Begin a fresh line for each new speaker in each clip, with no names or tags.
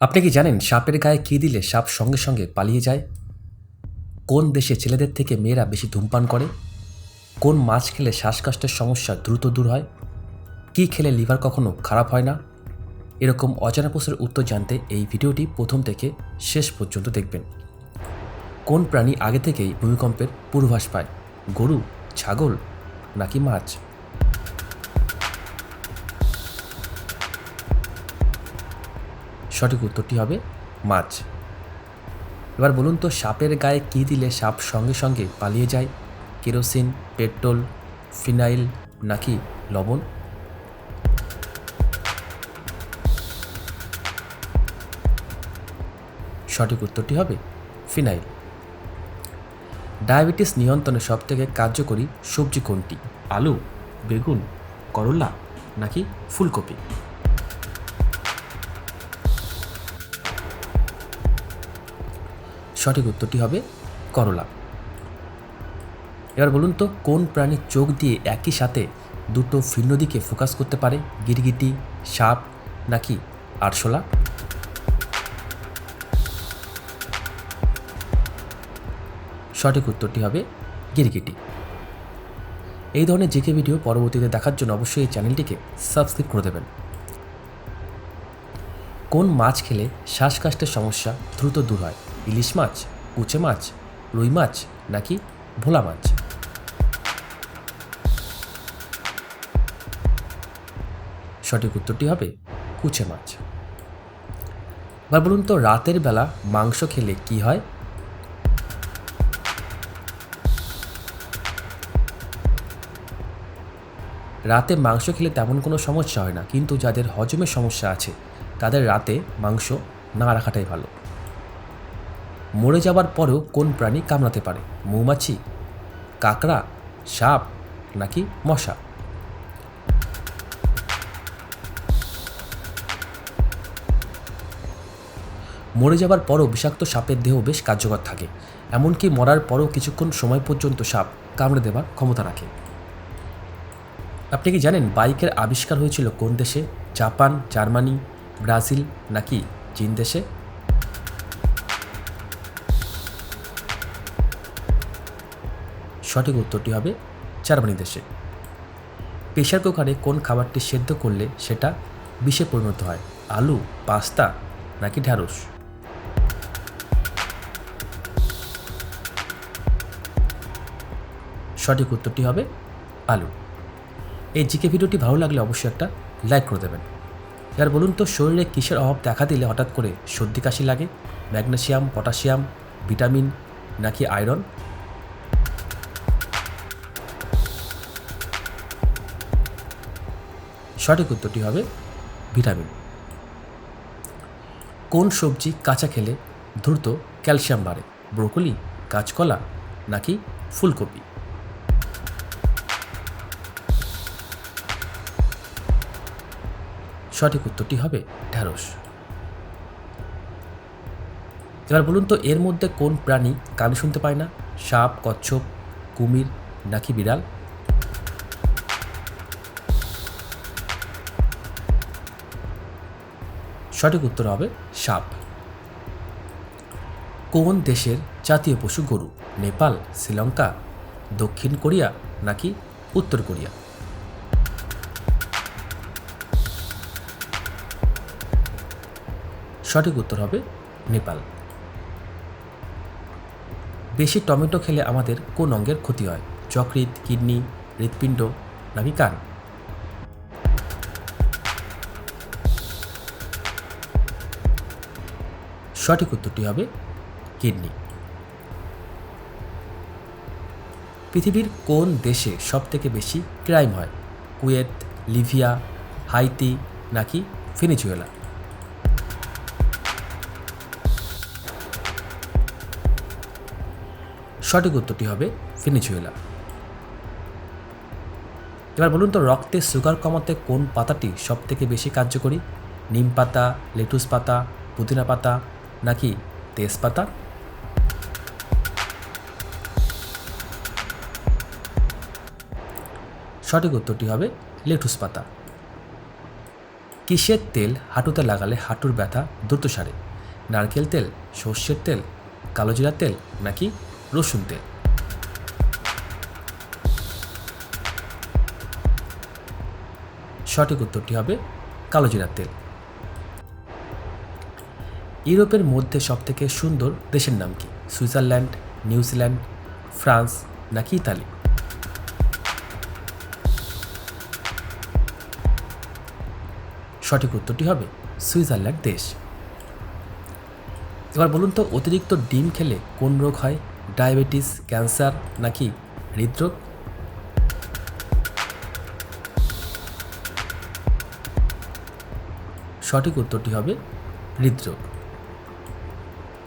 আপনি কি জানেন সাপের গায়ে কী দিলে সাপ সঙ্গে সঙ্গে পালিয়ে যায়? কোন দেশে ছেলেদের থেকে মেয়েরা বেশি ধূমপান করে? কোন মাছ খেলে শ্বাসকষ্টের সমস্যা দ্রুত দূর হয়? কী খেলে লিভার কখনো খারাপ হয় না? এরকম অজানা প্রশ্নের উত্তর জানতে এই ভিডিওটি প্রথম থেকে শেষ পর্যন্ত দেখবেন। কোন প্রাণী আগে থেকেই ভূমিকম্পের পূর্বাভাস পায়? গরু, ছাগল নাকি মাছ? সঠিক উত্তরটি হবে মাছ। এবার বলুন তো, সাপের গায়ে কী দিলে সাপ সঙ্গে সঙ্গে পালিয়ে যায়? কেরোসিন, পেট্রোল, ফিনাইল নাকি লবণ? সঠিক উত্তরটি হবে ফিনাইল। ডায়াবেটিস নিয়ন্ত্রণে সবথেকে কার্যকরী সবজি কোনটি? আলু, বেগুন, করলা নাকি ফুলকপি? সঠিক উত্তরটি হবে করলা। এবার বলুন তো, কোন প্রাণীর চোখ দিয়ে একই সাথে দুটো ভিন্ন দিকে ফোকাস করতে পারে? গিরগিটি, সাপ নাকি আরশোলা? সঠিক উত্তরটি হবে গিরগিটি। এই ধরনের জিকে ভিডিও পরবর্তীতে দেখার জন্য অবশ্যই এই চ্যানেলটিকে সাবস্ক্রাইব করে দেবেন। কোন মাছ খেলে শ্বাসকষ্টের সমস্যা দ্রুত দূর হয়? ইলিশ মাছ কুচে মাছ, রুই মাছ নাকি ভোলা মাছ? সঠিক উত্তরটি হবে কুচে মাছ। এবার বলুন তো, রাতের বেলা মাংস খেলে কি হয়? রাতে মাংস খেলে তেমন কোনো সমস্যা হয় না, কিন্তু যাদের হজমের সমস্যা আছে, তাদের রাতে মাংস না রাখাটাই ভালো। মরে যাবার পরেও কোন প্রাণী কামড়াতে পারে? মৌমাছি, কাকড়া, সাপ নাকি মশা? মরে যাবার পরও বিষাক্ত সাপের দেহ বেশ কার্যকর থাকে। এমনকি মরার পরও কিছুক্ষণ সময় পর্যন্ত সাপ কামড়ে দেওয়ার ক্ষমতা রাখে। আপনি কি জানেন বাইকের আবিষ্কার হয়েছিল কোন দেশে? জাপান, জার্মানি, ব্রাজিল নাকি চীন দেশে? সঠিক উত্তরটি হবে জার্মানি দেশে। প্রেশার কুকারে কোন খাবারটি সেদ্ধ করলে সেটা বিষে পরিণত হয়? আলু, পাস্তা নাকি ঢ্যাঁড়স সঠিক উত্তরটি হবে আলু। এই জিকে ভিডিওটি ভালো লাগলে অবশ্যই একটা লাইক করে দেবেন। এবার বলুন তো, শরীরে কিসের অভাব দেখা দিলে হঠাৎ করে সর্দি কাশি লাগে? ম্যাগনেশিয়াম পটাশিয়াম ভিটামিন নাকি আয়রন? সঠিক উত্তরটি হবে ভিটামিন। কোন সবজি কাঁচা খেলে দ্রুত ক্যালসিয়াম বাড়ে? ব্রোকলি, কাঁচকলা নাকি ফুলকপি? সঠিক উত্তরটি হবে ঢ্যাঁড়স এবার বলুন তো, এর মধ্যে কোন প্রাণী কানে শুনতে পায় না? সাপ, কচ্ছপ, কুমির নাকি বিড়াল? সঠিক উত্তর হবে সাপ। কোন দেশের জাতীয় পশু গরু? নেপাল, শ্রীলঙ্কা, দক্ষিণ কোরিয়া নাকি উত্তর কোরিয়া? সঠিক উত্তর হবে নেপাল। বেশি টমেটো খেলে আমাদের কোন অঙ্গের ক্ষতি হয়? যকৃৎ, কিডনি, হৃৎপিণ্ড নাকি কান? সঠিক উত্তরটি হবে কিডনি। পৃথিবীর কোন দেশে সবথেকে বেশি ক্রাইম হয়? কুয়েত, লিভিয়া, হাইতি নাকি ভেনেজুয়েলা? সঠিক উত্তরটি হবে ভেনেজুয়েলা। এবার বলুন তো, রক্তে সুগার কমাতে কোন পাতাটি সবথেকে বেশি কার্যকরী? নিম পাতা, লেটুস পাতা, পুদিনা পাতা নাকি তেজপাতা? সঠিক উত্তরটি হবে লেটুস পাতা। কিসের তেল হাঁটুতে লাগালে হাঁটুর ব্যথা দ্রুত সারে? নারকেল তেল, সর্ষের তেল কালোজিরা তেল নাকি রসুন তেল? সঠিক উত্তরটি হবে কালোজিরার তেল। ইউরোপের মধ্যে সবথেকে সুন্দর দেশের নাম কি? সুইজারল্যান্ড, নিউজিল্যান্ড, ফ্রান্স নাকি ইতালি? সঠিক উত্তরটি হবে সুইজারল্যান্ড দেশ। এবার বলুন তো, অতিরিক্ত ডিম খেলে কোন রোগ হয়? ডায়াবেটিস, ক্যান্সার নাকি হৃদরোগ? সঠিক উত্তরটি হবে হৃদরোগ।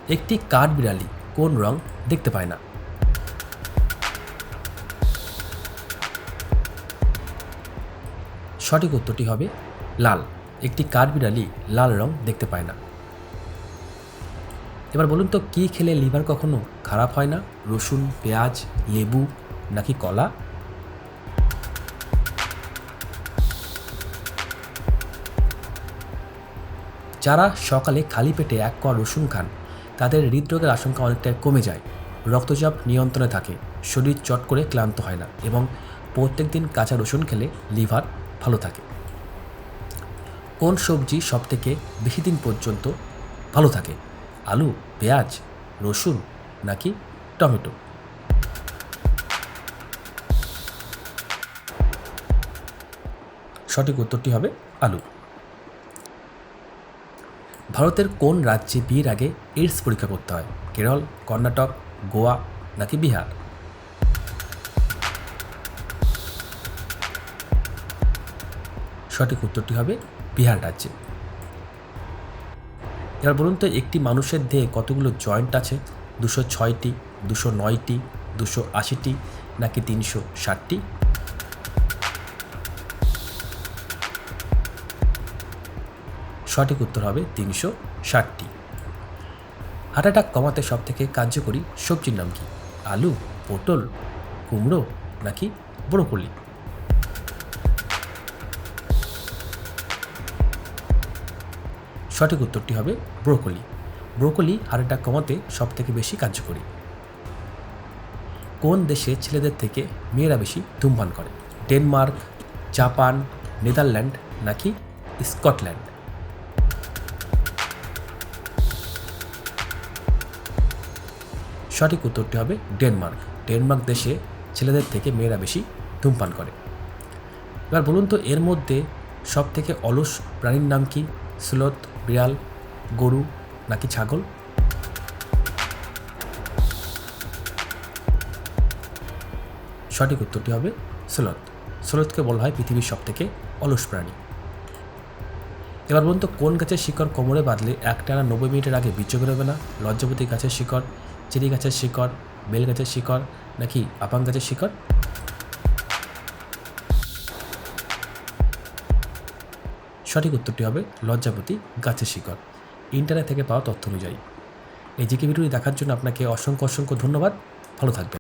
একটি কাঠবিড়ালি কোন রং দেখতে পায় না। সঠিক উত্তরটি হবে লাল। একটি কাঠবিড়ালি লাল রং দেখতে পায় না। এবার বলুন তো, কী খেলে লিভার কখনো খারাপ হয় না? রসুন, পেঁয়াজ, লেবু নাকি কলা? যারা সকালে খালি পেটে এক কোয়া রসুন খান তাদের হৃদরোগের আশঙ্কা অনেকটাই কমে যায়। রক্তচাপ নিয়ন্ত্রণে থাকে, শরীর চট করে ক্লান্ত হয় না এবং প্রত্যেক দিন কাঁচা রসুন খেলে লিভার ভালো থাকে। কোন সবজি সবথেকে বেশি দিন পর্যন্ত ভালো থাকে? আলু, পেঁয়াজ, রসুন নাকি টমেটো? সঠিক উত্তরটি হবে আলু। ভারতের কোন রাজ্যে বিয়ের আগে এইডস পরীক্ষা করতে হয়? কেরল, কর্ণাটক, গোয়া নাকি বিহার? সঠিক উত্তরটি হবে বিহার রাজ্যে। এবার বলুন তো, একটি মানুষের দেহে কতগুলো জয়েন্ট আছে? দুশো ছয়টি, দুশো নয়টি, দুশো আশিটি, নাকি তিনশো ষাটটি? সঠিক উত্তর হবে তিনশো ষাটটি। হার্ট অ্যাটাক কমাতে সব থেকে কার্যকরী সবজির নাম কি? আলু, পটল, কুমড়ো নাকি ব্রোকলি? সঠিক উত্তরটি হবে ব্রোকলি। ব্রোকলি হার্ট অ্যাটাক কমাতে সব থেকে বেশি কার্যকরী। কোন দেশে ছেলেদের থেকে মেয়েরা বেশি ধূমপান করে? ডেনমার্ক, জাপান, নেদারল্যান্ড নাকি স্কটল্যান্ড? সঠিক উত্তরটি হবে ডেনমার্ক। ডেনমার্ক দেশে ছেলেদের থেকে মেয়েরা বেশি ধূমপান করে। এবার বলুন তো, এর মধ্যে সব থেকে অলস প্রাণীর নাম কি? স্লোথ, বিড়াল, গরু নাকি ছাগল? সঠিক উত্তরটি হবে স্লোথ। স্লোথকে বলা হয় পৃথিবীর সব থেকে অলস প্রাণী। এবার বলুন তো, কোন গাছের শিকড় কোমরে বাঁধলে একটানা নব্বই মিনিটের আগে বীর্য বেরোবে না? লজ্জাপতি গাছের শিকড় চেরি গাছের শিকড়, বেল গাছের শিকড় নাকি আপাং গাছের শিকড়? সঠিক উত্তরটি হবে লজ্জাপতি গাছের শিকড়। ইন্টারনেট থেকে পাওয়া তথ্য অনুযায়ী। এই জিকে ভিডিওটি দেখার জন্য আপনাকে অসংখ্য অসংখ্য ধন্যবাদ। ভালো থাকবেন।